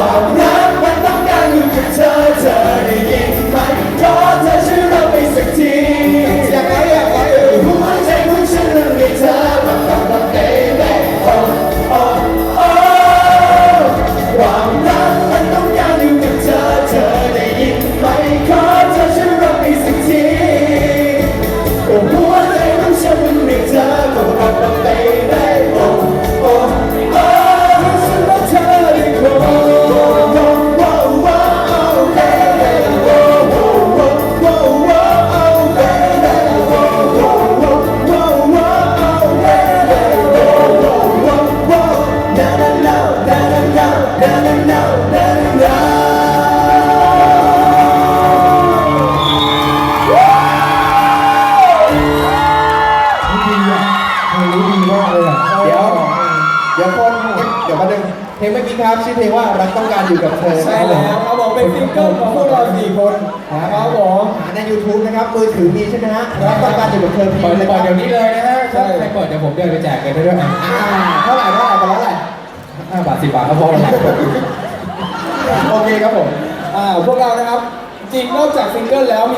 Senhor. เดี๋ยวคนเดี๋ยวมาดึงเพลงเมื่อกี้ครับชื่อเพลงว่ารักต้องการอยู่กับเธอใช่แล้วเขาบอกเป็นซิงเกิลของพวกเราสี่คนนะครับผมหาใน YouTube นะครับมือถือมีใช่ไหมฮะรักต้องการอยู่กับเธอพี่เปิดเดี๋ยวนี้เลยนะฮะใช่เปิดเดี๋ยวผมเดินไปแจกเลยด้วยนะเท่าไหร่เท่าไหร่ไปแล้วไหร่ห้าบาทสิบบาทครับผมโอเคครับผมอ่าพวกเรานะครับจริงนอกจากซิงเกิลแล้ว